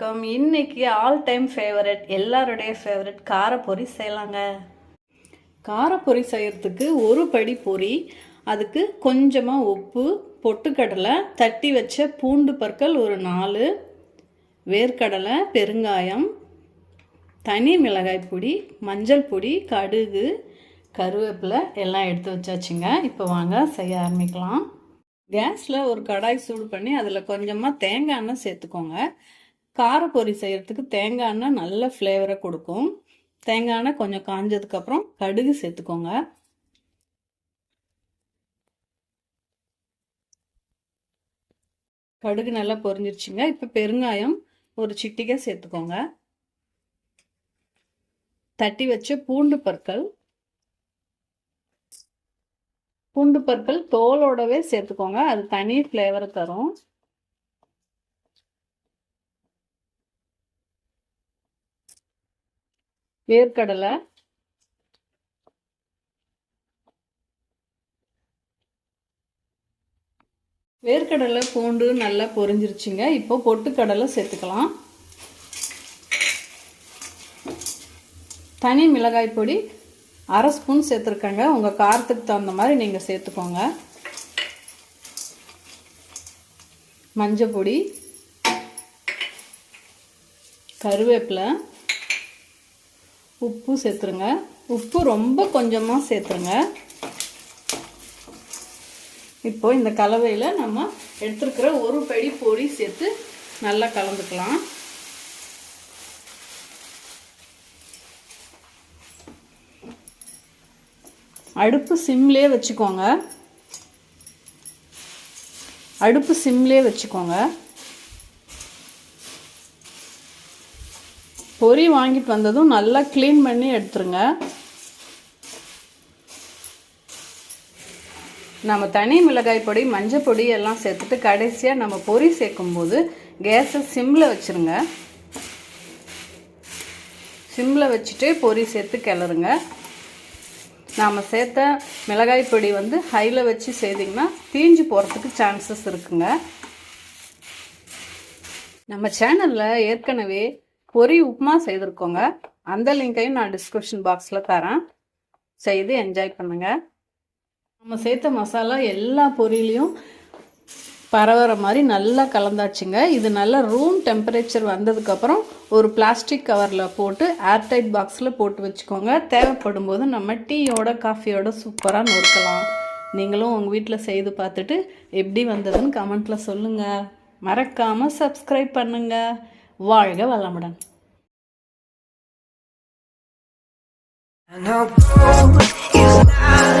வணக்கம். இன்னைக்கு all time favourite எல்லாருடைய ஃபேவரட் காரப்பொரி செய்யலாங்க. காரப்பொரி செய்கிறதுக்கு ஒரு படி பொரி அதுக்கு கொஞ்சமாக உப்பு பொட்டுக்கடலை தட்டி வச்ச பூண்டு பற்கள் ஒரு நாலு வேர்க்கடலை பெருங்காயம் தனி மிளகாய் பொடி மஞ்சள் பொடி கடுகு கருவேப்பிலை எல்லாம் எடுத்து வச்சாச்சுங்க. இப்போ வாங்க செய்ய ஆரம்பிக்கலாம். கேஸில் ஒரு கடாய் சூடு பண்ணி அதில் கொஞ்சமாக தேங்காய் எண்ணெய் சேர்த்துக்கோங்க. காரப்பொரி செய்கிறதுக்கு தேங்காய் எண்ணெய் நல்ல ஃப்ளேவரை கொடுக்கும். தேங்காய் எண்ணெய் கொஞ்சம் காஞ்சதுக்கப்புறம் கடுகு சேர்த்துக்கோங்க. கடுகு நல்லா பொரிஞ்சிருச்சுங்க. இப்போ பெருங்காயம் ஒரு சிட்டிக்காய் சேர்த்துக்கோங்க. தட்டி வச்ச பூண்டு பற்கள். பூண்டு பற்கள் தோலோடவே சேர்த்துக்கோங்க. அது தனி ஃப்ளேவரை தரும். வேர்க்கடலை. வேர்க்கடலை பூண்டு நல்லா பொரிஞ்சிருச்சுங்க. இப்போ பொட்டுக்கடலை சேர்த்துக்கலாம். தனி மிளகாய் பொடி அரை ஸ்பூன் சேர்த்துருக்கேங்க. உங்கள் காரத்துக்கு தகுந்த மாதிரி நீங்கள் சேர்த்துக்கோங்க. மஞ்சள் பொடி கருவேப்பிலை உப்பு சேர்த்துருங்க. உப்பு ரொம்ப கொஞ்சமாக சேர்த்துருங்க. இப்போ இந்த கலவையில் நம்ம எடுத்துருக்கிற ஒரு படி பொடி சேர்த்து நல்லா கலந்துக்கலாம். அடுப்பு சிம்லே வச்சுக்கோங்க. அடுப்பு சிம்லே வச்சுக்கோங்க. பொரி வாங்கிட்டு வந்ததும் நல்லா க்ளீன் பண்ணி எடுத்துருங்க. நம்ம தனி மிளகாய் பொடி மஞ்சள் பொடி எல்லாம் சேர்த்துட்டு கடைசியாக நம்ம பொரி சேர்க்கும்போது கேஸை சிம்மில் வச்சுருங்க. சிம்மில் வச்சுட்டு பொரி சேர்த்து கிளறுங்க. நாம் சேர்த்த மிளகாய் பொடி வந்து ஹையில் வச்சு செய்திங்கன்னா தீஞ்சு போகிறதுக்கு சான்சஸ் இருக்குங்க. நம்ம சேனலில் ஏற்கனவே பொரி உப்புமா செய்திருக்கோங்க. அந்த லிங்கையும் நான் டிஸ்கிரிப்ஷன் பாக்ஸில் தரேன். செய்து என்ஜாய் பண்ணுங்கள் நம்ம சேர்த்த மசாலா எல்லா பொரியிலையும் பரவுற மாதிரி நல்லா கலந்தாச்சுங்க. இது நல்லா ரூம் டெம்பரேச்சர் வந்ததுக்கப்புறம் ஒரு பிளாஸ்டிக் கவரில் போட்டு ஏர்டைட் பாக்ஸில் போட்டு வச்சுக்கோங்க. தேவைப்படும் போது நம்ம டீயோட காஃபியோட சூப்பராக நொறுக்கலாம். நீங்களும் உங்கள் வீட்டில் செய்து பார்த்துட்டு எப்படி வந்ததுன்னு கமெண்ட்டில் சொல்லுங்கள் மறக்காமல் சப்ஸ்கிரைப் பண்ணுங்கள் வாழ்க வளமுடன் I know is not